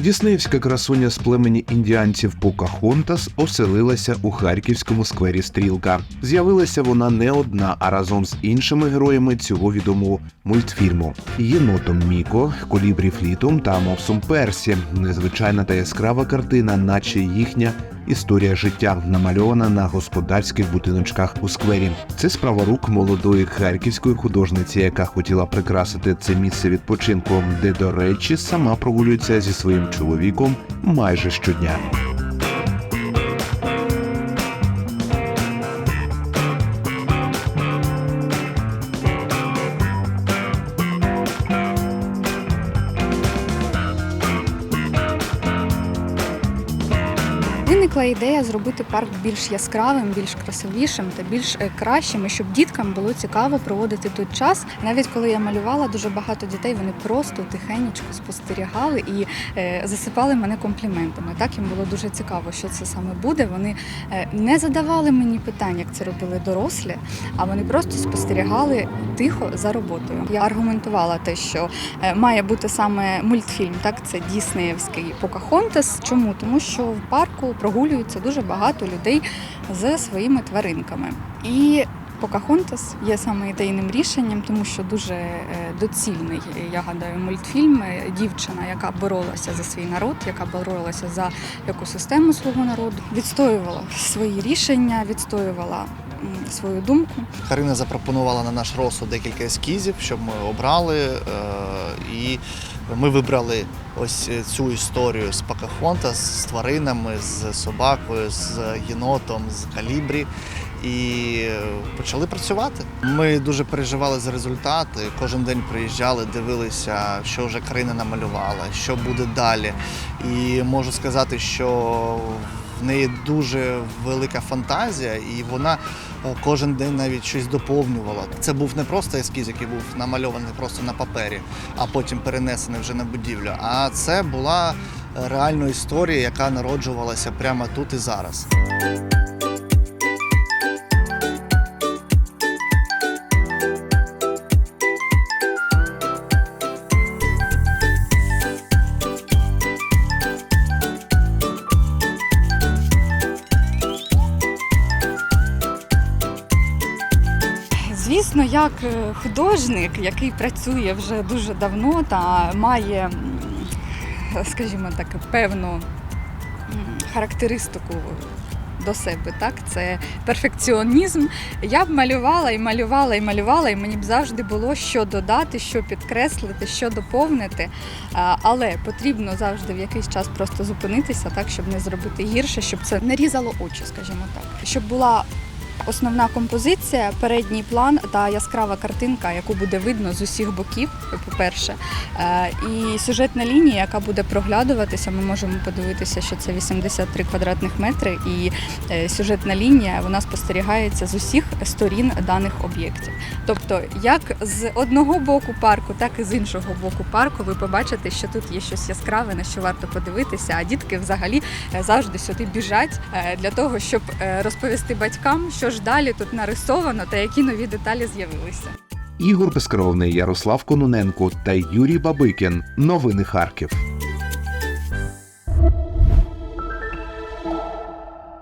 Діснеївська красуня з племені індіанців Покахонтас оселилася у харківському сквері Стрілка. З'явилася вона не одна, а разом з іншими героями цього відомого мультфільму: єнотом Міко, Колібрі Флітом та Мопсом Персі. Незвичайна та яскрава картина, наче їхня історія життя, намальована на господарських будиночках у сквері. Це справа рук молодої харківської художниці, яка хотіла прикрасити це місце відпочинку, де, до речі, сама прогулюється зі своїм чоловіком майже щодня. Виникла ідея зробити парк більш яскравим, більш красивішим та більш е, кращим, щоб діткам було цікаво проводити тут час. Навіть коли я малювала, дуже багато дітей вони просто тихенечко спостерігали і е, засипали мене компліментами. Так їм було дуже цікаво, що це саме буде. Вони е, не задавали мені питань, як це робили дорослі, а вони просто спостерігали тихо за роботою. Я аргументувала те, що має бути саме мультфільм. Так, це Діснеївський Покахонтас. Чому? Тому що в парку прогулюється дуже багато людей з своїми тваринками. І Покахонтас є саме ідейним рішенням, тому що дуже е, доцільний, я гадаю, мультфільм. Е, Дівчина, яка боролася за свій народ, яка боролася за екосистему свого народу, відстоювала свої рішення, відстоювала свою думку. Карина запропонувала на наш розсуд декілька ескізів, щоб ми обрали. е, І ми вибрали ось цю історію з Пакахонта, з тваринами, з собакою, з єнотом, з калібрі. І почали працювати. Ми дуже переживали за результати. Кожен день приїжджали, дивилися, що вже країна намалювала, що буде далі. І можу сказати, що в неї дуже велика фантазія, і вона е, кожен день навіть щось доповнювала. Це був не просто ескіз, який був намальований просто на папері, а потім перенесений вже на будівлю. А це була реальна історія, яка народжувалася прямо тут і зараз. Звісно, як е, художник, який працює вже дуже давно та має, скажімо так, певну характеристику до себе, так, це перфекціонізм. Я б малювала і малювала і малювала, і мені б завжди було що додати, що підкреслити, що доповнити. Але потрібно завжди в якийсь час просто зупинитися, так, щоб не зробити гірше, щоб це не різало очі, скажімо так, щоб була Основна композиція, передній план та яскрава картинка, яку буде видно з усіх боків, по-перше. Е, І сюжетна лінія, яка буде проглядуватися, ми можемо подивитися, що це 83 квадратних метри, і е, сюжетна лінія вона спостерігається з усіх сторін даних об'єктів. Тобто, як з одного боку парку, так і з іншого боку парку, ви побачите, що тут є щось яскраве, на що варто подивитися. А дітки взагалі е, завжди сюди біжать для того, щоб розповісти батькам, що ж далі тут нарисовано та які нові деталі з'явилися. Ігор Безкровний, Ярослав Кононенко та Юрій Бабикін. Новини Харків.